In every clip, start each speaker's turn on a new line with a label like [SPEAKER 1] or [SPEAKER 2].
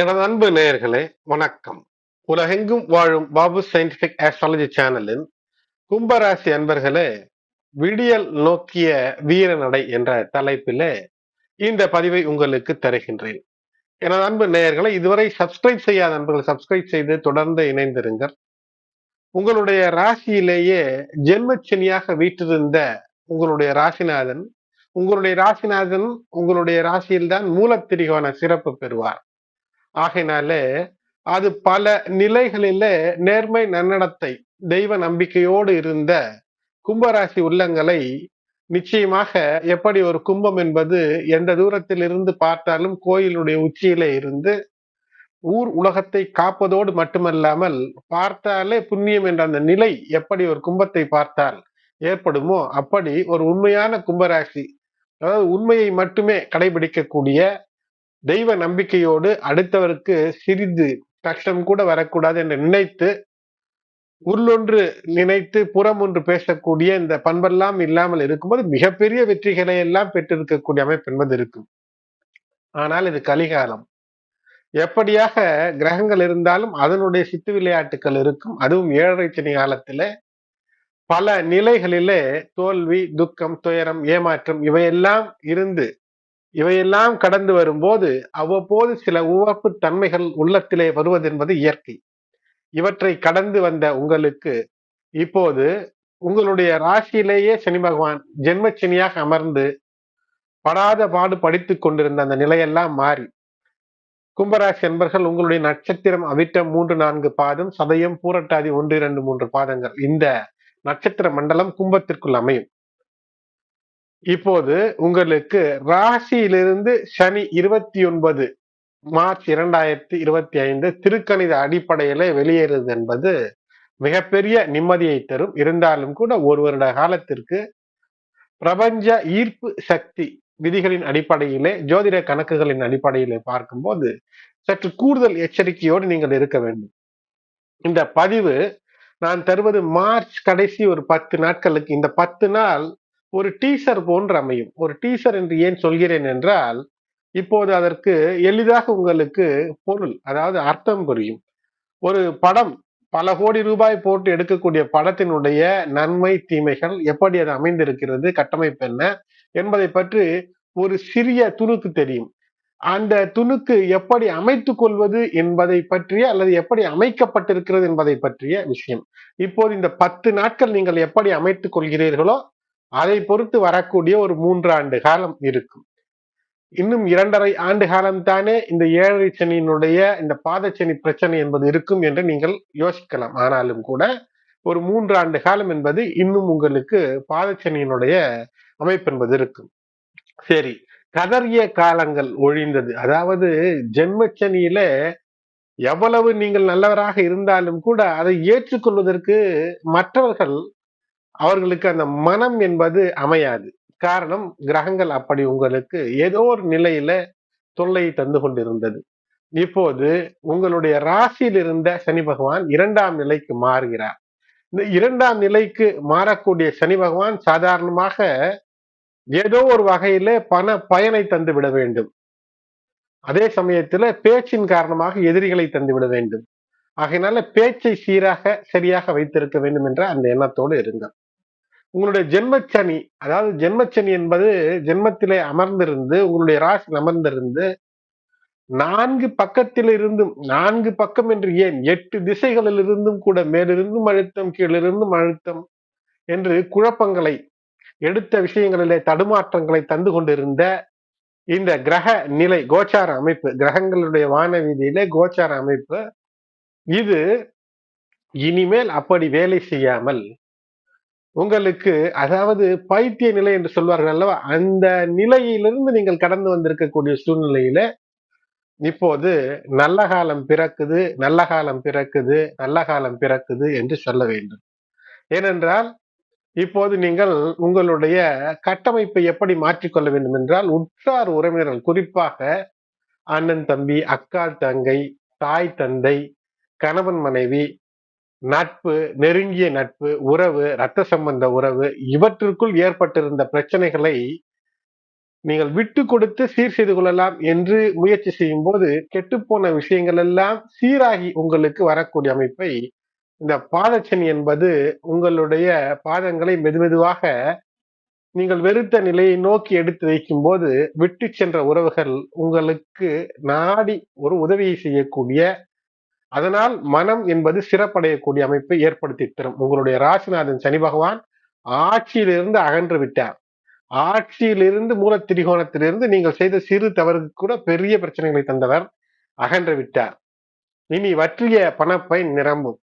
[SPEAKER 1] எனது அன்பு நேயர்களே வணக்கம். உலகெங்கும் வாழும் பாபு சயின்டிபிக் ஆஸ்ட்ராலஜி சேனலின் கும்பராசி அன்பர்களே விடியல் நோக்கிய வீரநடை என்ற தலைப்பிலே இந்த பதிவை உங்களுக்கு தருகின்றேன். எனது அன்பு நேயர்களை இதுவரை சப்ஸ்கிரைப் செய்யாத நண்பர்கள் சப்ஸ்கிரைப் செய்து தொடர்ந்து இணைந்திருங்கள். உங்களுடைய ராசியிலேயே ஜென்மச்சனியாக வீற்றிருந்த உங்களுடைய ராசிநாதன் உங்களுடைய ராசிநாதன் உங்களுடைய ராசியில்தான் மூலத்திரிகோண சிறப்பு பெறுவார். ஆகையினாலே அது பல நிலைகளிலே நேர்மை நன்னடத்தை தெய்வ நம்பிக்கையோடு இருந்த கும்பராசி உள்ளங்களை நிச்சயமாக எப்படி ஒரு கும்பம் என்பது எந்த தூரத்தில் இருந்து பார்த்தாலும் கோயிலுடைய உச்சியிலே இருந்து ஊர் உலகத்தை காப்பதோடு மட்டுமல்லாமல் பார்த்தாலே புண்ணியம் என்ற அந்த நிலை எப்படி ஒரு கும்பத்தை பார்த்தால் ஏற்படுமோ அப்படி ஒரு உண்மையான கும்பராசி அதாவது உண்மையை மட்டுமே கடைபிடிக்கக்கூடிய தெய்வ நம்பிக்கையோடு அடுத்தவருக்கு சிறிது கஷ்டம் கூட வரக்கூடாது என்று நினைத்து உள்ளொன்று நினைத்து புறம் ஒன்று பேசக்கூடிய இந்த பண்பெல்லாம் இல்லாமல் இருக்கும்போது மிகப்பெரிய வெற்றிகளை எல்லாம் பெற்றிருக்கக்கூடிய அமைப்பு என்பது இருக்கும். ஆனால் இது கலிகாலம். எப்படியாக கிரகங்கள் இருந்தாலும் அதனுடைய சித்து விளையாட்டுகள் இருக்கும். அதுவும் ஏழரை சனி காலத்தில பல நிலைகளிலே தோல்வி துக்கம் துயரம் ஏமாற்றம் இவையெல்லாம் இருந்து இவையெல்லாம் கடந்து வரும்போது அவ்வப்போது சில உவப்பு தன்மைகள் உள்ளத்திலே வருவது என்பது இயற்கை. இவற்றை கடந்து வந்த உங்களுக்கு இப்போது உங்களுடைய ராசியிலேயே சனி பகவான் ஜென்மச்சனியாக அமர்ந்து படாத பாடு படித்துக் கொண்டிருந்த அந்த நிலையெல்லாம் மாறி. கும்பராசி என்பர்கள் உங்களுடைய நட்சத்திரம் அவிட்ட மூன்று நான்கு பாதம் சதயம் பூரட்டாதி ஒன்று இரண்டு மூன்று பாதங்கள். இந்த நட்சத்திர மண்டலம் கும்பத்திற்குள் அமையும். இப்போது உங்களுக்கு ராசியிலிருந்து சனி இருபத்தி ஒன்பது மார்ச் இரண்டாயிரத்தி இருபத்தி ஐந்து திருக்கணித அடிப்படையில வெளியேறுது என்பது மிகப்பெரிய நிம்மதியை தரும். இருந்தாலும் கூட ஒரு வருட காலத்திற்கு பிரபஞ்ச ஈர்ப்பு சக்தி விதிகளின் அடிப்படையிலே ஜோதிட கணக்குகளின் அடிப்படையிலே பார்க்கும்போது சற்று கூடுதல் எச்சரிக்கையோடு நீங்கள் இருக்க வேண்டும். இந்த பதிவு நான் தருவது மார்ச் கடைசி ஒரு பத்து நாட்களுக்கு. இந்த பத்து நாள் ஒரு டீசர் போன்று அமையும். ஒரு டீசர் என்று ஏன் சொல்கிறேன் என்றால் இப்போது அதற்கு எளிதாக உங்களுக்கு பொருள் அதாவது அர்த்தம் புரியும். ஒரு படம் பல கோடி ரூபாய் போட்டு எடுக்கக்கூடிய படத்தினுடைய நன்மை தீமைகள் எப்படி அது அமைந்திருக்கிறது கட்டமைப்பு என்ன என்பதை பற்றி ஒரு சிறிய துணுக்கு தெரியும். அந்த துணுக்கு எப்படி அமைத்துக் கொள்வது என்பதை பற்றிய அல்லது எப்படி அமைக்கப்பட்டிருக்கிறது என்பதை பற்றிய விஷயம். இப்போது இந்த பத்து நாட்கள் நீங்கள் எப்படி அமைத்துக் கொள்கிறீர்களோ அதை பொறுத்து வரக்கூடிய ஒரு மூன்று ஆண்டு காலம் இருக்கும். இன்னும் இரண்டரை ஆண்டு காலம் தானே இந்த ஏழரை சனியினுடைய இந்த பாதச்சனி பிரச்சனை என்பது இருக்கும் என்று நீங்கள் யோசிக்கலாம். ஆனாலும் கூட ஒரு மூன்று ஆண்டு காலம் என்பது இன்னும் உங்களுக்கு பாதச்சனியினுடைய அமைப்பு என்பது இருக்கும். சரி கதறிய காலங்கள் ஒழிந்தது. அதாவது ஜென்மச்சனியில எவ்வளவு நீங்கள் நல்லவராக இருந்தாலும் கூட அதை ஏற்றுக்கொள்வதற்கு மற்றவர்கள் அவர்களுக்கு அந்த மனம் என்பது அமையாது. காரணம் கிரகங்கள் அப்படி உங்களுக்கு ஏதோ ஒரு நிலையில தொல்லையை தந்து கொண்டிருந்தது. இப்போது உங்களுடைய ராசியில் இருந்த சனி பகவான் இரண்டாம் நிலைக்கு மாறுகிறார். இந்த இரண்டாம் நிலைக்கு மாறக்கூடிய சனி பகவான் சாதாரணமாக ஏதோ ஒரு வகையில பண பயனை தந்து விட வேண்டும். அதே சமயத்துல பேச்சின் காரணமாக எதிரிகளை தந்து விட வேண்டும். ஆகையினால பேச்சை சீராக சரியாக வைத்திருக்க வேண்டும் என்ற அந்த எண்ணத்தோடு இருங்கள். உங்களுடைய ஜென்மச்சனி அதாவது ஜென்மச்சனி என்பது ஜென்மத்திலே அமர்ந்திருந்து உங்களுடைய ராசி அமர்ந்திருந்து நான்கு பக்கத்தில் இருந்தும் நான்கு பக்கம் என்று ஏன் எட்டு திசைகளில் இருந்தும் கூட மேலிருந்தும் அழுத்தம் கீழிருந்தும் அழுத்தம் என்று குழப்பங்களை எடுத்த விஷயங்களிலே தடுமாற்றங்களை தந்து கொண்டிருந்த இந்த கிரக நிலை கோச்சார அமைப்பு கிரகங்களுடைய வான வீதியிலே கோச்சார அமைப்பு இது இனிமேல் அப்படி வேலை செய்யாமல் உங்களுக்கு அதாவது பைத்திய நிலை என்று சொல்வார்கள் அல்லவா? அந்த நிலையிலிருந்து நீங்கள் கடந்து வந்திருக்கக்கூடிய சூழ்நிலையில இப்போது நல்ல காலம் பிறக்குது நல்ல காலம் பிறக்குது நல்ல காலம் பிறக்குது என்று சொல்ல வேண்டும். ஏனென்றால் இப்போது நீங்கள் உங்களுடைய கட்டமைப்பை எப்படி மாற்றிக்கொள்ள வேண்டும் என்றால் உற்றார் உறவினர்கள் குறிப்பாக அண்ணன் தம்பி அக்கா தங்கை தாய் தந்தை கணவன் மனைவி நட்பு நெருங்கிய நட்பு உறவு இரத்த சம்பந்த உறவு இவற்றிற்குள் ஏற்பட்டிருந்த பிரச்சனைகளை நீங்கள் விட்டு கொடுத்து சீர் செய்து கொள்ளலாம் என்று முயற்சி செய்யும் போது கெட்டுப்போன விஷயங்கள் எல்லாம் சீராகி உங்களுக்கு வரக்கூடிய அமைப்பை இந்த பாதச்சனி என்பது உங்களுடைய பாதங்களை மெதுமெதுவாக நீங்கள் வெறுத்த நிலையை நோக்கி எடுத்து வைக்கும் போது விட்டு சென்ற உறவுகள் உங்களுக்கு நாடி ஒரு உதவியை செய்யக்கூடிய அதனால் மனம் என்பது சிறப்படையக்கூடிய அமைப்பை ஏற்படுத்தி தரும். உங்களுடைய ராசிநாதன் சனி பகவான் ஆட்சியிலிருந்து அகன்று விட்டார். ஆட்சியிலிருந்து மூல திரிகோணத்திலிருந்து நீங்கள் செய்த சிறு தவறுக்கு கூட பெரிய பிரச்சனைகளை தந்தவர் அகன்று விட்டார். இனி வற்றிய பணப்பை நிரம்பும்.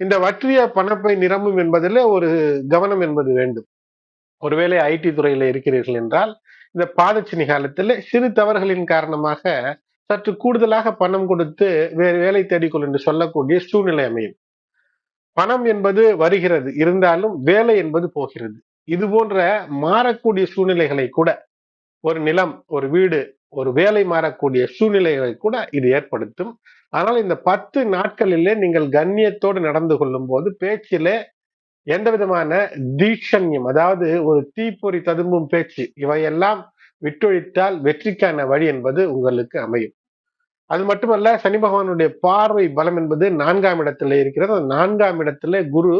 [SPEAKER 1] இந்த வற்றிய பணப்பை நிரம்பும் என்பதில் ஒரு கவனம் என்பது வேண்டும். ஒருவேளை ஐடி துறையில இருக்கிறீர்கள் என்றால் இந்த பாதச்சினி காலத்தில் சிறு தவறுகளின் காரணமாக சற்று கூடுதலாக பணம் கொடுத்து வேறு வேலை தேடிக்கொள் என்று சொல்லக்கூடிய சூழ்நிலை அமையும். பணம் என்பது வருகிறது. இருந்தாலும் வேலை என்பது போகிறது. இது போன்ற மாறக்கூடிய சூழ்நிலைகளை கூட ஒரு நிலம் ஒரு வீடு ஒரு வேலை மாறக்கூடிய சூழ்நிலைகளை கூட இது ஏற்படுத்தும். ஆனால் இந்த பத்து நாட்களிலே நீங்கள் கண்ணியத்தோடு நடந்து கொள்ளும் போது பேச்சிலே எந்த விதமான தீட்சண்யம் அதாவது ஒரு தீப்பொறி ததும்பும் பேச்சு இவையெல்லாம் விட்டொழித்தால் வெற்றிக்கான வழி என்பது உங்களுக்கு அமையும். அது மட்டுமல்ல சனி பகவானுடைய பார்வை பலம் என்பது நான்காம் இடத்துல இருக்கிறது. அந்த நான்காம் இடத்துல குரு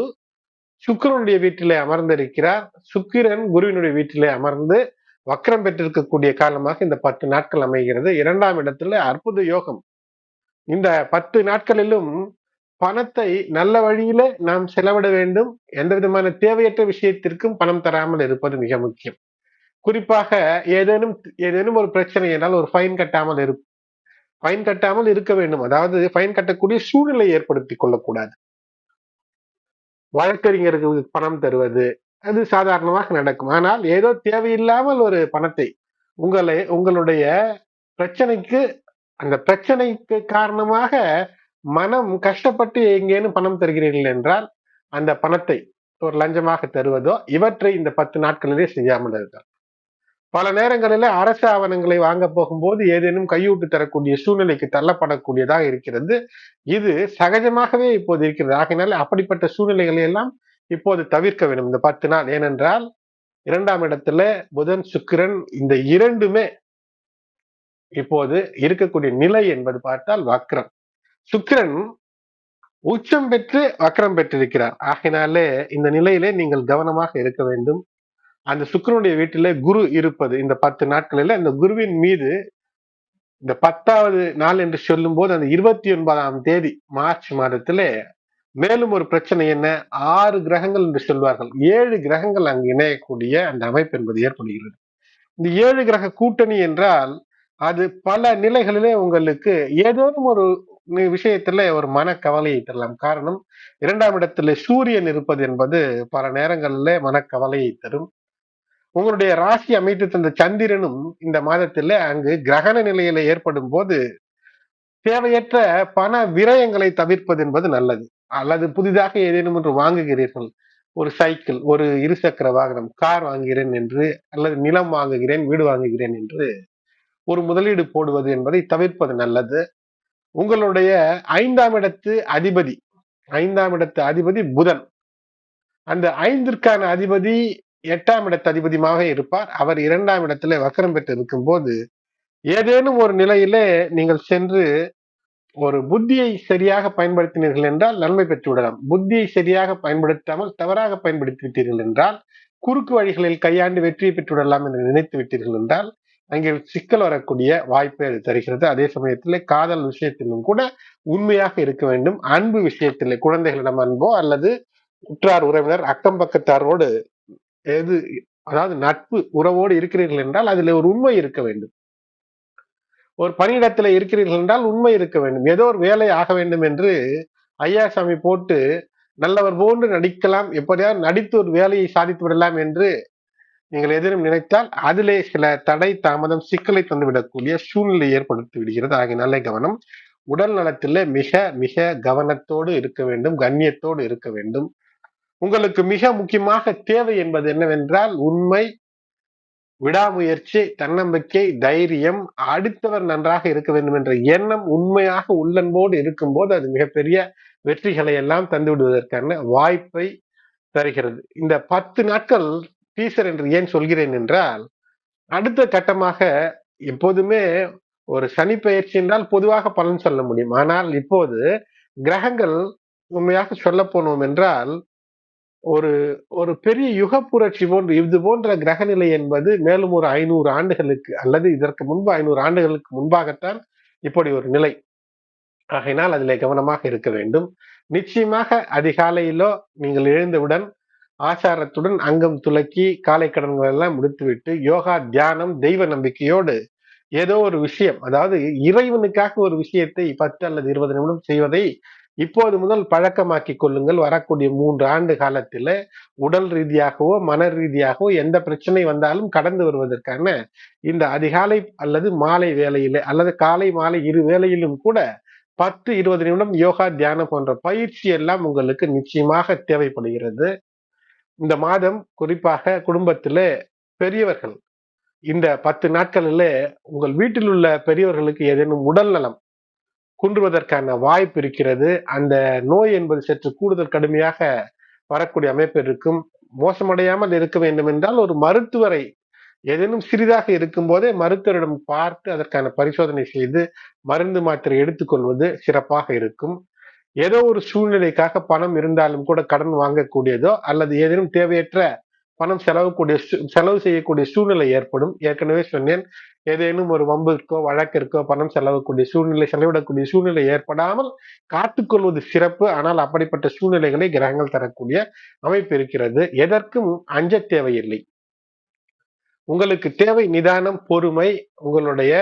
[SPEAKER 1] சுக்கரனுடைய வீட்டிலே அமர்ந்திருக்கிறார். சுக்கிரன் குருவினுடைய வீட்டிலே அமர்ந்து வக்கரம் பெற்றிருக்கக்கூடிய காலமாக இந்த பத்து நாட்கள் அமைகிறது. இரண்டாம் இடத்துல அற்புத யோகம். இந்த பத்து நாட்களிலும் பணத்தை நல்ல வழியில நாம் செலவிட வேண்டும். எந்த விதமான தேவையற்ற விஷயத்திற்கும் பணம் தராமல் இருப்பது மிக முக்கியம். குறிப்பாக ஏதேனும் ஏதேனும் ஒரு பிரச்சனை என்றால் ஒரு ஃபைன் கட்டாமல் இரு ஃபைன் கட்டாமல் இருக்க வேண்டும். அதாவது ஃபைன் கட்டக்கூடிய சூழ்நிலை ஏற்படுத்தி கொள்ளக்கூடாது. வழக்கறிஞர்களுக்கு பணம் தருவது அது சாதாரணமாக நடக்கும். ஆனால் ஏதோ தேவையில்லாமல் ஒரு பணத்தை உங்களை உங்களுடைய பிரச்சனைக்கு அந்த பிரச்சனைக்கு காரணமாக மனம் கஷ்டப்பட்டு எங்கேனும் பணம் தருகிறீர்கள் என்றால் அந்த பணத்தை ஒரு லஞ்சமாக தருவதோ இவற்றை இந்த பத்து நாட்களிலே செய்யாமல் இருக்கார் பல நேரங்களில் அரசு ஆவணங்களை வாங்க போகும்போது ஏதேனும் கையூட்டு தரக்கூடிய சூழ்நிலைக்கு தள்ளப்படக்கூடியதாக இருக்கிறது. இது சகஜமாகவே இப்போது இருக்கிறது. ஆகினால அப்படிப்பட்ட சூழ்நிலைகளை எல்லாம் இப்போது தவிர்க்க வேண்டும். இந்த பத்து நாள் ஏனென்றால் இரண்டாம் இடத்துல புதன் சுக்கிரன் இந்த இரண்டுமே இப்போது இருக்கக்கூடிய நிலை என்பது பார்த்தால் வக்ரம். சுக்கிரன் உச்சம் பெற்று வக்ரம் பெற்றிருக்கிறார். ஆகினாலே இந்த நிலையிலே நீங்கள் கவனமாக இருக்க வேண்டும். அந்த சுக்கரனுடைய வீட்டில் குரு இருப்பது. இந்த பத்து நாட்களில் இந்த குருவின் மீது இந்த பத்தாவது நாள் என்று சொல்லும் போது அந்த இருபத்தி ஒன்பதாம் தேதி மார்ச் மாதத்திலே மேலும் ஒரு பிரச்சனை என்ன? ஆறு கிரகங்கள் என்று சொல்வார்கள். ஏழு கிரகங்கள் அங்கு இணையக்கூடிய அந்த அமைப்பு என்பது ஏற்படுகிறது. இந்த ஏழு கிரக கூட்டணி என்றால் அது பல நிலைகளிலே உங்களுக்கு ஏதேனும் ஒரு விஷயத்துல ஒரு மனக்கவலையை தரலாம். காரணம் இரண்டாம் இடத்துல சூரியன் இருப்பது என்பது பல நேரங்களில் மனக்கவலையை தரும். உங்களுடைய ராசி அமைத்து தந்த சந்திரனும் இந்த மாதத்தில் அங்கு கிரகண நிலையில ஏற்படும் போது தேவையற்ற பண விரயங்களை தவிர்ப்பது என்பது நல்லது. அல்லது புதிதாக ஏதேனும் ஒன்று வாங்குகிறீர்கள். ஒரு சைக்கிள் ஒரு இருசக்கர வாகனம் கார் வாங்குகிறேன் என்று அல்லது நிலம் வாங்குகிறேன் வீடு வாங்குகிறேன் என்று ஒரு முதலீடு போடுவது என்பதை தவிர்ப்பது நல்லது. உங்களுடைய ஐந்தாம் இடத்து அதிபதி ஐந்தாம் இடத்து அதிபதி புதன். அந்த ஐந்திற்கான அதிபதி எட்டாம் இடத்து அதிபதியுமாக இருப்பார். அவர் இரண்டாம் இடத்துல வக்கரம் பெற்று இருக்கும் போது ஏதேனும் ஒரு நிலையிலே நீங்கள் சென்று ஒரு புத்தியை சரியாக பயன்படுத்தினீர்கள் என்றால் நன்மை பெற்று விடலாம். புத்தியை சரியாக பயன்படுத்தாமல் தவறாக பயன்படுத்தி விட்டீர்கள் என்றால் குறுக்கு வழிகளில் கையாண்டு வெற்றியை பெற்றுவிடலாம் என்று நினைத்து விட்டீர்கள் என்றால் அங்கே சிக்கல் வரக்கூடிய வாய்ப்பை அது தருகிறது. அதே சமயத்தில் காதல் விஷயத்திலும் கூட உண்மையாக இருக்க வேண்டும். அன்பு விஷயத்தில் குழந்தைகளிடம் அன்போ அல்லது உற்றார் உறவினர் அக்கம் பக்கத்தாரோடு எது அதாவது நட்பு உறவோடு இருக்கிறீர்கள் என்றால் அதில் ஒரு உண்மை இருக்க வேண்டும். ஒரு பணியிடத்தில் இருக்கிறீர்கள் என்றால் உண்மை இருக்க வேண்டும். ஏதோ ஒரு வேலை ஆக வேண்டும் என்று ஐயா சாமி போட்டு நல்லவர் போன்று நடிக்கலாம் எப்படியாவது நடித்து ஒரு வேலையை சாதித்து விடலாம் என்று நீங்கள் எதிரும் நினைத்தால் அதிலே சில தடை தாமதம் சிக்கலை தந்துவிடக்கூடிய சூழ்நிலை ஏற்படுத்தி விடுகிறது. ஆகிய நல்ல கவனம் உடல் நலத்திலே மிக மிக கவனத்தோடு இருக்க வேண்டும் கண்ணியத்தோடு இருக்க வேண்டும். உங்களுக்கு மிக முக்கியமாக தேவை என்பது என்னவென்றால் உண்மை விடாமுயற்சி தன்னம்பிக்கை தைரியம் அடுத்தவர் நன்றாக இருக்க வேண்டும் என்ற எண்ணம் உண்மையாக உள்ளன்போடு இருக்கும்போது அது மிகப்பெரிய வெற்றிகளை எல்லாம் தந்துவிடுவதற்கான வாய்ப்பை தருகிறது. இந்த பத்து நாட்கள் டீசர் என்று ஏன் சொல்கிறேன் என்றால் அடுத்த கட்டமாக எப்போதுமே ஒரு சனி பயிற்சி என்றால் பொதுவாக பலன் சொல்ல முடியும். ஆனால் இப்போது கிரகங்கள் உண்மையாக சொல்ல போனோம் என்றால் ஒரு ஒரு பெரிய யுக புரட்சி போன்று இது போன்ற கிரகநிலை என்பது மேலும் ஒரு ஐநூறு ஆண்டுகளுக்கு அல்லது இதற்கு முன்பு ஐநூறு ஆண்டுகளுக்கு முன்பாகத்தான் இப்படி ஒரு நிலை. ஆகையினால் அதிலே கவனமாக இருக்க வேண்டும். நிச்சயமாக அதிகாலையிலோ நீங்கள் எழுந்தவுடன் ஆச்சாரத்துடன் அங்கம் துலக்கி காலை கடன்கள் எல்லாம் முடித்துவிட்டு யோகா தியானம் தெய்வ நம்பிக்கையோடு ஏதோ ஒரு விஷயம் அதாவது இறைவனுக்காக ஒரு விஷயத்தை பத்து அல்லது இருபது நிமிடம் செய்வதை இப்போது முதல் பழக்கமாக்கி கொள்ளுங்கள். வரக்கூடிய மூன்று ஆண்டு காலத்தில் உடல் ரீதியாகவோ மன ரீதியாகவோ எந்த பிரச்சனை வந்தாலும் கடந்து வருவதற்கான இந்த அதிகாலை அல்லது மாலை வேலையிலே அல்லது காலை மாலை இரு வேளையிலும் கூட பத்து இருபது நிமிடம் யோகா தியானம் போன்ற பயிற்சி எல்லாம் உங்களுக்கு நிச்சயமாக தேவைப்படுகிறது. இந்த மாதம் குறிப்பாக குடும்பத்தில் பெரியவர்கள் இந்த பத்து நாட்களில் உங்கள் வீட்டில் உள்ள பெரியவர்களுக்கு ஏதேனும் உடல் நலம் குன்றுவதற்கான வாய்ப்பு இருக்கிறது. அந்த நோய் என்பது சற்று கூடுதல் கடுமையாக வரக்கூடிய அமைப்பு இருக்கும். மோசமடையாமல் இருக்க வேண்டும் என்றால் ஒரு மருத்துவரை ஏதேனும் சிறிதாக இருக்கும் போதே மருத்துவரிடம் பார்த்து அதற்கான பரிசோதனை செய்து மருந்து மாத்திரை எடுத்துக்கொள்வது சிறப்பாக இருக்கும். ஏதோ ஒரு சூழ்நிலைக்காக பணம் இருந்தாலும் கூட கடன் வாங்கக்கூடியதோ அல்லது ஏதேனும் தேவையற்ற பணம் செலவுக்கூடிய செலவு செய்யக்கூடிய சூழ்நிலை ஏற்படும். ஏற்கனவே சொன்னேன் ஏதேனும் ஒரு வம்பிற்கோ வழக்கிற்கோ பணம் செலவக்கூடிய சூழ்நிலை செலவிடக்கூடிய சூழ்நிலை ஏற்படாமல் காத்துக்கொள்வது சிறப்பு. ஆனால் அப்படிப்பட்ட சூழ்நிலைகளை கிரகங்கள் தரக்கூடிய அமைப்பு இருக்கிறது. எதற்கும் அஞ்ச தேவையில்லை. உங்களுக்கு தேவை நிதானம் பொறுமை உங்களுடைய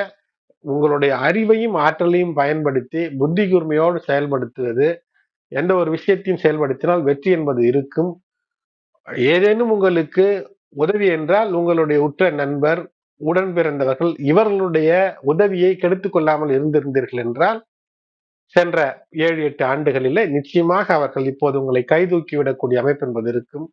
[SPEAKER 1] உங்களுடைய அறிவையும் ஆற்றலையும் பயன்படுத்தி புத்தி கூர்மையோடு செயல்படுத்துவது. எந்த ஒரு விஷயத்தையும் செயல்படுத்தினால் வெற்றி என்பது இருக்கும். ஏதேனும் உங்களுக்கு உதவி என்றால் உங்களுடைய உற்ற நண்பர் உடன் பிறந்தவர்கள் இவர்களுடைய உதவியை கெடுத்துக் கொள்ளாமல் இருந்திருந்தீர்கள் என்றால் சென்ற ஏழு எட்டு ஆண்டுகளிலே நிச்சயமாக அவர்கள் இப்போது உங்களை கைதூக்கி விடக்கூடிய அமைப்பு என்பது இருக்கும்.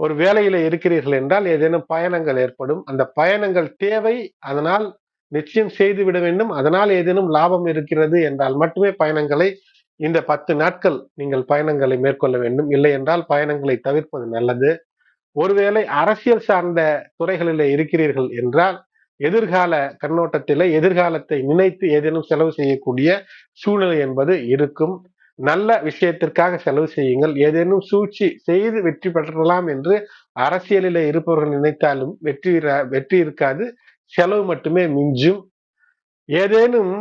[SPEAKER 1] ஒரு வேலையில இருக்கிறீர்கள் என்றால் ஏதேனும் பயணங்கள் ஏற்படும். அந்த பயணங்கள் தேவை. அதனால் நிச்சயம் செய்து விட வேண்டும். அதனால் ஏதேனும் லாபம் இருக்கிறது என்றால் மட்டுமே பயணங்களை இந்த பத்து நாட்கள் நீங்கள் பயணங்களை மேற்கொள்ள வேண்டும். இல்லை என்றால் பயணங்களை தவிர்ப்பது நல்லது. ஒருவேளை அரசியல் சார்ந்த துறைகளில் இருக்கிறீர்கள் என்றால் எதிர்கால கண்ணோட்டத்தில எதிர்காலத்தை நினைத்து ஏதேனும் செலவு செய்யக்கூடிய சூழ்நிலை என்பது இருக்கும். நல்ல விஷயத்திற்காக செலவு செய்யுங்கள். ஏதேனும் சூழ்ச்சி செய்து வெற்றி பெறலாம் என்று அரசியலில் இருப்பவர்கள் நினைத்தாலும் வெற்றி வெற்றி இருக்காது. செலவு மட்டுமே மிஞ்சும். ஏதேனும்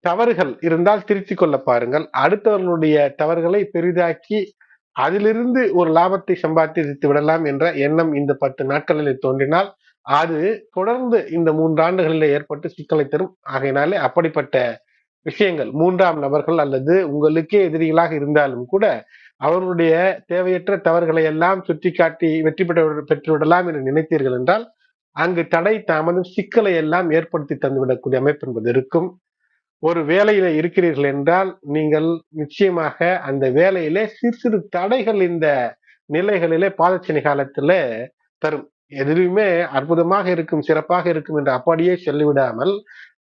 [SPEAKER 1] தவறுகள் இருந்தால் திருத்திக் கொள்ள பாருங்கள். அடுத்தவர்களுடைய தவறுகளை பெரிதாக்கி அதிலிருந்து ஒரு லாபத்தை சம்பாதித்து விடலாம் என்ற எண்ணம் இந்த பத்து நாட்களில் தோன்றினால் அது தொடர்ந்து இந்த மூன்றாண்டுகளில் ஏற்பட்டு சிக்கலை தரும். ஆகையினாலே அப்படிப்பட்ட விஷயங்கள் மூன்றாம் நபர்கள் அல்லது உங்களுக்கே எதிரிகளாக இருந்தாலும் கூட அவர்களுடைய தேவையற்ற தவறுகளை எல்லாம் சுட்டிக்காட்டி வெற்றி பெற்ற பெற்றுவிடலாம் என்று நினைத்தீர்கள் என்றால் அங்கு தடை தாமதம் சிக்கலை எல்லாம் ஏற்படுத்தி தந்துவிடக்கூடிய அமைப்பு என்பது இருக்கும். ஒரு வேலையில இருக்கிறீர்கள் என்றால் நீங்கள் நிச்சயமாக அந்த வேலையிலே சிறு சிறு தடைகள் இந்த நிலைகளிலே பாதச்சனி காலத்துல தரும். எதுவுமே அற்புதமாக இருக்கும் சிறப்பாக இருக்கும் என்று அப்படியே சொல்லிவிடாமல்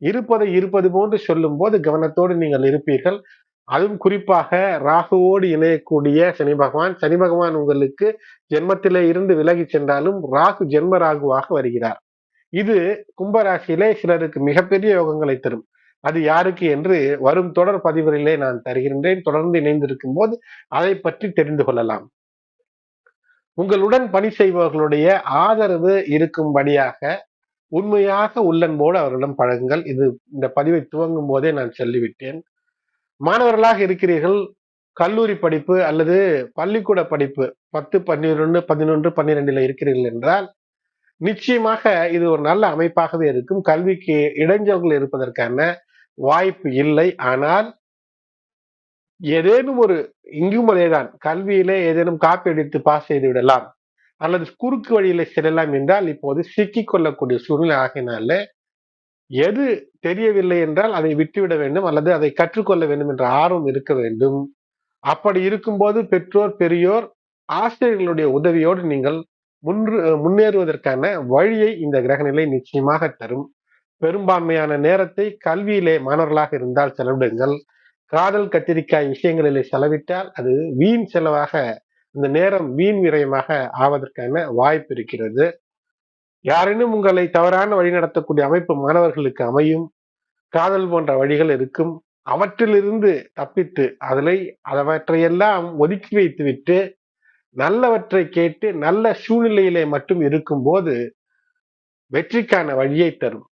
[SPEAKER 1] இருப்பதை இருப்பது போன்று சொல்லும் போது கவனத்தோடு நீங்கள் இருப்பீர்கள். அதுவும் குறிப்பாக ராகுவோடு இணையக்கூடிய சனி பகவான். சனி பகவான் உங்களுக்கு ஜென்மத்திலே இருந்து விலகி சென்றாலும் ராகு ஜென்ம ராகுவாக வருகிறார். இது கும்பராசியிலே சிலருக்கு மிகப்பெரிய யோகங்களை தரும். அது யாருக்கு என்று வரும் தொடர் பதிவுகளிலே நான் தருகின்றேன். தொடர்ந்து இணைந்திருக்கும் போது அதை பற்றி தெரிந்து கொள்ளலாம். உங்களுடன் பணி செய்பவர்களுடைய ஆதரவு இருக்கும்படியாக உண்மையாக உள்ளன்போடு அவர்களிடம் பழகுங்கள். இது இந்த பதிவை துவங்கும் போதே நான் சொல்லிவிட்டேன். மாணவர்களாக இருக்கிறீர்கள். கல்லூரி படிப்பு அல்லது பள்ளிக்கூட படிப்பு பத்து பன்னிரெண்டு பதினொன்று பன்னிரெண்டுல இருக்கிறீர்கள் என்றால் நிச்சயமாக இது ஒரு நல்ல அமைப்பாகவே இருக்கும். கல்விக்கு இடைஞ்சல்கள் இருப்பதற்கான வாய்ப்பு இல்லை. ஆனால் ஏதேனும் ஒரு இங்கும் அதேதான் கல்வியிலே ஏதேனும் காப்பி அடித்து பாஸ் செய்து விடலாம். அல்லது குறுக்கு வழியில செல்லலாம் என்றால் இப்போது சிக்கிக் கொள்ளக்கூடிய சூழ்நிலை ஆகினால எது தெரியவில்லை என்றால் அதை விட்டுவிட வேண்டும். அல்லது அதை கற்றுக்கொள்ள வேண்டும் என்ற ஆர்வம் இருக்க வேண்டும். அப்படி இருக்கும்போது பெற்றோர் பெரியோர் ஆசிரியர்களுடைய உதவியோடு நீங்கள் முன்று முன்னேறுவதற்கான வழியை இந்த கிரகநிலை நிச்சயமாக தரும். பெரும்பான்மையான நேரத்தை கல்வியிலே மாணவர்களாக இருந்தால் செலவிடுங்கள். காதல் கத்திரிக்காய் விஷயங்களிலே செலவிட்டால் அது வீண் செலவாக இந்த நேரம் வீண் விரயமாக ஆவதற்கான வாய்ப்பு இருக்கிறது. யாரேனும் உங்களை தவறான வழி நடத்தக்கூடிய அமைப்பு மாணவர்களுக்கு அமையும். காதல் போன்ற வழிகள் இருக்கும். அவற்றிலிருந்து தப்பித்து அதில் அவற்றையெல்லாம் ஒதுக்கி வைத்துவிட்டு நல்லவற்றை கேட்டு நல்ல சூழ்நிலையிலே மட்டும் இருக்கும்போது வெற்றிக்கான வழியை தரும்.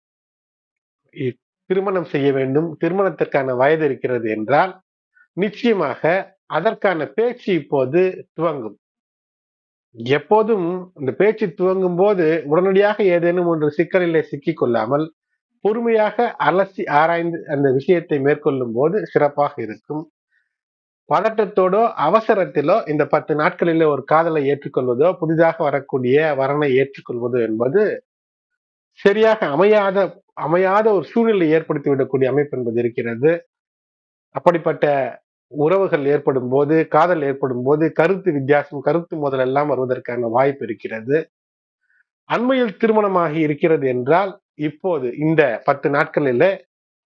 [SPEAKER 1] திருமணம் செய்ய வேண்டும் திருமணத்திற்கான வயது இருக்கிறது என்றால் நிச்சயமாக அதற்கான பேச்சு இப்போது துவங்கும். எப்போதும் இந்த பேச்சு துவங்கும் போது உடனடியாக ஏதேனும் ஒன்று சிக்கலிலே சிக்கிக் கொள்ளாமல் பொறுமையாக அலசி ஆராய்ந்து அந்த விஷயத்தை மேற்கொள்ளும் போது சிறப்பாக இருக்கும். பதட்டத்தோடோ அவசரத்திலோ இந்த பத்து நாட்களிலே ஒரு காதலை ஏற்றுக்கொள்வதோ புதிதாக வரக்கூடிய வரனை ஏற்றுக்கொள்வதோ என்பது சரியாக அமையாத அமையாத ஒரு சூழ்நிலை ஏற்படுத்தி விடக்கூடிய அமைப்பு என்பது இருக்கிறது. அப்படிப்பட்ட உறவுகள் ஏற்படும் போது காதல் ஏற்படும் போது கருத்து வித்தியாசம் கருத்து மோதல் எல்லாம் வருவதற்கான வாய்ப்பு இருக்கிறது. அண்மையில் திருமணமாகி இருக்கிறது என்றால் இப்போது இந்த பத்து நாட்களில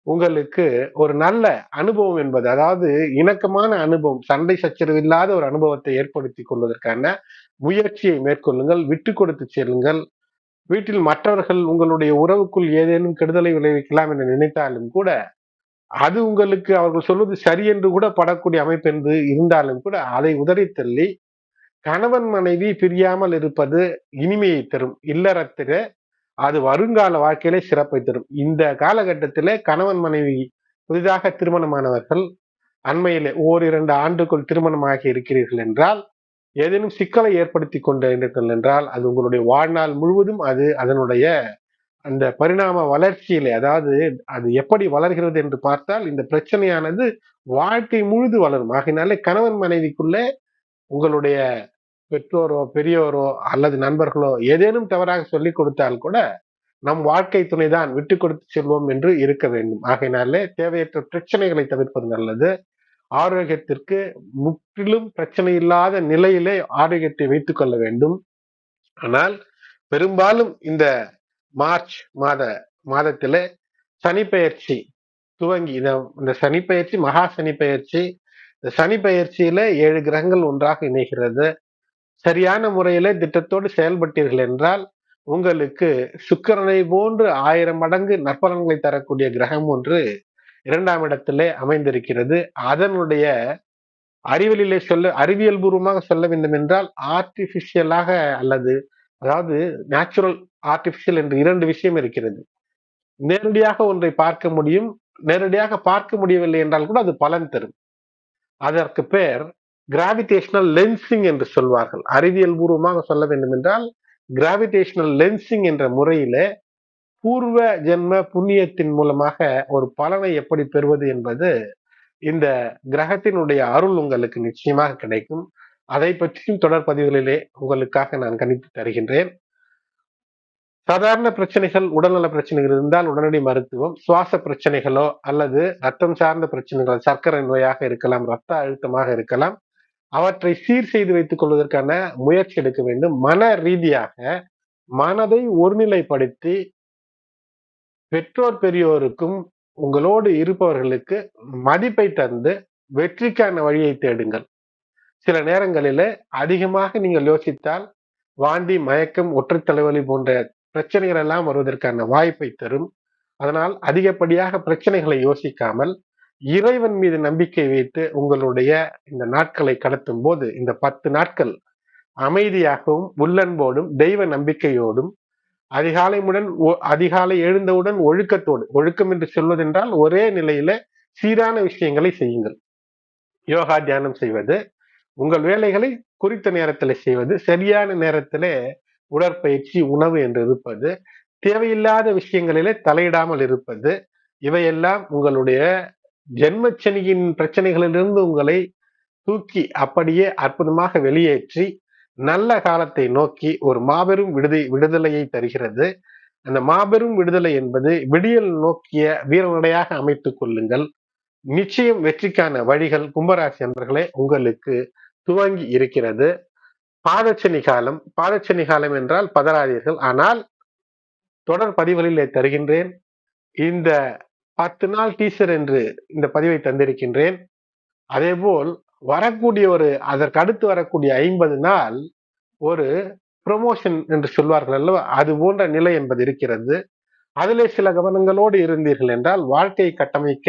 [SPEAKER 1] உங்களுக்கு ஒரு நல்ல அனுபவம் என்பது அதாவது இணக்கமான அனுபவம் சண்டை சச்சரவு இல்லாத ஒரு அனுபவத்தை ஏற்படுத்தி கொள்வதற்கான முயற்சியை மேற்கொள்ளுங்கள் விட்டு கொடுத்து செல்லுங்கள். வீட்டில் மற்றவர்கள் உங்களுடைய உறவுக்குள் ஏதேனும் கெடுதலை விளைவிக்கலாம் என்று நினைத்தாலும் கூட அது உங்களுக்கு அவர்கள் சொல்வது சரி என்று கூட படக்கூடிய அமைப்பு என்று இருந்தாலும் கூட அதை உதறி தள்ளி கணவன் மனைவி பிரியாமல் இருப்பது இனிமையை தரும். இல்லறத்திலே அது வருங்கால வாழ்க்கையிலே சிறப்பை தரும். இந்த காலகட்டத்திலே கணவன் மனைவி புதிதாக திருமணமானவர்கள் அண்மையிலே ஓரிரண்டு ஆண்டுக்குள் திருமணமாகி இருக்கிறீர்கள் என்றால் ஏதேனும் சிக்கலை ஏற்படுத்தி கொண்டிருக்கிறீர்கள் என்றால் அது உங்களுடைய வாழ்நாள் முழுவதும் அது அதனுடைய அந்த பரிணாம வளர்ச்சியிலே அதாவது அது எப்படி வளர்கிறது என்று பார்த்தால் இந்த பிரச்சனையானது வாழ்க்கை முழுது வளரும். ஆகினாலே கணவன் மனைவிக்குள்ளே உங்களுடைய பெற்றோரோ பெரியோரோ அல்லது நண்பர்களோ ஏதேனும் தவறாக சொல்லிக் கொடுத்தால் கூட நம் வாழ்க்கை துணைதான் விட்டு கொடுத்து செல்வோம் என்று இருக்க வேண்டும். ஆகையினாலே தேவையற்ற பிரச்சனைகளை தவிர்ப்பது நல்லது. ஆரோக்கியத்திற்கு முற்றிலும் பிரச்சனை இல்லாத நிலையிலே ஆரோக்கியத்தை வைத்துக் கொள்ள வேண்டும். ஆனால் பெரும்பாலும் இந்த மார்ச் மாத மாதத்தில் சனிப்பெயர்ச்சி துவங்கி இந்த சனிப்பெயர்ச்சி மகா சனிப்பெயர்ச்சி இந்த சனிப்பெயர்ச்சியில ஏழு கிரகங்கள் ஒன்றாக இணைகிறது. சரியான முறையில திட்டத்தோடு செயல்பட்டீர்கள் என்றால் உங்களுக்கு சுக்கரனை போன்று ஆயிரம் மடங்கு நற்பலன்களை தரக்கூடிய கிரகம் ஒன்று இரண்டாம் இடத்திலே அமைந்திருக்கிறது. அதனுடைய அறிவியலிலே சொல்ல அறிவியல் பூர்வமாக சொல்ல வேண்டும் என்றால் ஆர்டிபிஷியலாக அல்லது அதாவது நேச்சுரல் ஆர்டிபிஷியல் என்று இரண்டு விஷயம் இருக்கிறது. நேரடியாக ஒன்றை பார்க்க முடியும் நேரடியாக பார்க்க முடியவில்லை என்றால் கூட அது பலன் தரும். அதற்கு பேர் கிராவிடேஷனல் லென்சிங் என்று சொல்வார்கள். அறிவியல் பூர்வமாக சொல்ல வேண்டும் என்றால் கிராவிடேஷனல் லென்சிங் என்ற முறையில பூர்வ ஜென்ம புண்ணியத்தின் மூலமாக ஒரு பலனை எப்படி பெறுவது என்பது இந்த கிரகத்தினுடைய அருள் உங்களுக்கு நிச்சயமாக கிடைக்கும். அதை பற்றியும் தொடர் பதிவுகளிலே உங்களுக்காக நான் கணித்து தருகின்றேன். சாதாரண பிரச்சனைகள் உடல்நல பிரச்சனைகள் இருந்தால் உடனடி மருத்துவம் சுவாச பிரச்சனைகளோ அல்லது ரத்தம் சார்ந்த பிரச்சனைகள் சர்க்கரை நோயாக இருக்கலாம் ரத்த அழுத்தமாக இருக்கலாம் அவற்றை சீர் செய்து வைத்துக் கொள்வதற்கான முயற்சி எடுக்க வேண்டும். மன ரீதியாக மனதை ஒருநிலைப்படுத்தி பெற்றோர் பெரியோருக்கும் உங்களோடு இருப்பவர்களுக்கு மதிப்பை தந்து வெற்றிக்கான வழியை தேடுங்கள். சில நேரங்களில் அதிகமாக நீங்கள் யோசித்தால் வாந்தி மயக்கம் ஒற்றை தலைவலி போன்ற பிரச்சனைகள் எல்லாம் வருவதற்கான வாய்ப்பை தரும். அதனால் அதிகப்படியாக பிரச்சனைகளை யோசிக்காமல் இறைவன் மீது நம்பிக்கை வைத்து உங்களுடைய இந்த நாட்களை கடத்தும் போது இந்த பத்து நாட்கள் அமைதியாகவும் உள்ளன்போடும் தெய்வ நம்பிக்கையோடும் அதிகாலை முதல் அதிகாலை எழுந்தவுடன் ஒழுக்கத்தோடு ஒழுக்கம் என்று சொல்வதென்றால் ஒரே நிலையில சீரான விஷயங்களை செய்யுங்கள். யோகா தியானம் செய்வது உங்கள் வேலைகளை குறித்த நேரத்தில் செய்வது சரியான நேரத்தில் உடற்பயிற்சி உணவு என்று இருப்பது தேவையில்லாத விஷயங்களிலே தலையிடாமல் இருப்பது இவையெல்லாம் உங்களுடைய ஜென்மச்சனியின் பிரச்சனைகளிலிருந்து உங்களை தூக்கி அப்படியே அற்புதமாக வெளியேற்றி நல்ல காலத்தை நோக்கி ஒரு மாபெரும் விடுதி விடுதலையை தருகிறது. அந்த மாபெரும் விடுதலை என்பது விடியல் நோக்கிய வீரநடையாக அமைத்துக் கொள்ளுங்கள். நிச்சயம் வெற்றிக்கான வழிகள் கும்பராசி என்பர்களே உங்களுக்கு துவங்கி இருக்கிறது. பாதச்சனி காலம் பாதச்சனி காலம் என்றால் பதறாதீர்கள். ஆனால் தொடர் பதிவுகளில் தருகின்றேன். இந்த பத்து நாள் டீசர் என்று இந்த பதிவை தந்திருக்கின்றேன். அதேபோல் வரக்கூடிய ஒரு அதற்கு அடுத்து வரக்கூடிய ஐம்பது நாள் ஒரு ப்ரொமோஷன் என்று சொல்வார்கள் அல்லவா? அது போன்ற நிலை என்பது இருக்கிறது. அதிலே சில கவனங்களோடு இருந்தீர்கள் என்றால் வாழ்க்கையை கட்டமைக்க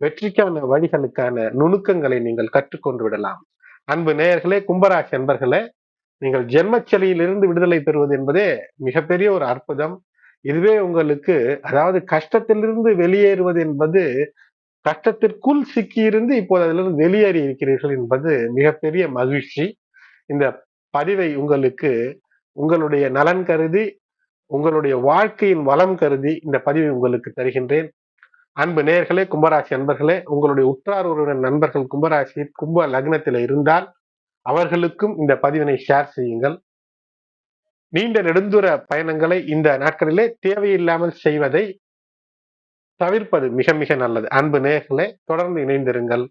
[SPEAKER 1] வெற்றிக்கான வழிகளுக்கான நுணுக்கங்களை நீங்கள் கற்றுக்கொண்டு விடலாம். அன்பு நேயர்களே கும்பராசி அன்பர்களே நீங்கள் ஜென்மச்சலியிலிருந்து விடுதலை பெறுவது என்பதே மிகப்பெரிய ஒரு அற்புதம். இதுவே உங்களுக்கு அதாவது கஷ்டத்திலிருந்து வெளியேறுவது என்பது கஷ்டத்திற்குள் சிக்கியிருந்து இப்போது அதிலிருந்து வெளியேறி இருக்கிறீர்கள் என்பது மிகப்பெரிய மகிழ்ச்சி. இந்த பதிவை உங்களுக்கு உங்களுடைய நலன் கருதி உங்களுடைய வாழ்க்கையின் வளம் கருதி இந்த பதிவை உங்களுக்கு தருகின்றேன். அன்பு நேர்களே கும்பராசி அன்பர்களே உங்களுடைய உற்றார் உறவினர் நண்பர்கள் கும்பராசி கும்ப லக்னத்தில் இருந்தால் அவர்களுக்கும் இந்த பதிவினை ஷேர் செய்யுங்கள். நீண்ட நெடுந்தூர பயணங்களை இந்த நாட்களிலே தேவையில்லாமல் செய்வதை தவிர்ப்பது மிக மிக நல்லது. அன்பு நேயர்களே தொடர்ந்து இணைந்திருங்கள்.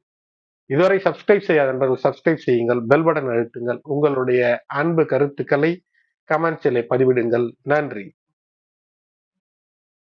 [SPEAKER 1] இதுவரை சப்ஸ்கிரைப் செய்யாத நண்பர்கள் சப்ஸ்கிரைப் செய்யுங்கள். பெல் பட்டன் அழுத்துங்கள். உங்களுடைய அன்பு கருத்துக்களை கமெண்ட்ஸில் பதிவிடுங்கள். நன்றி.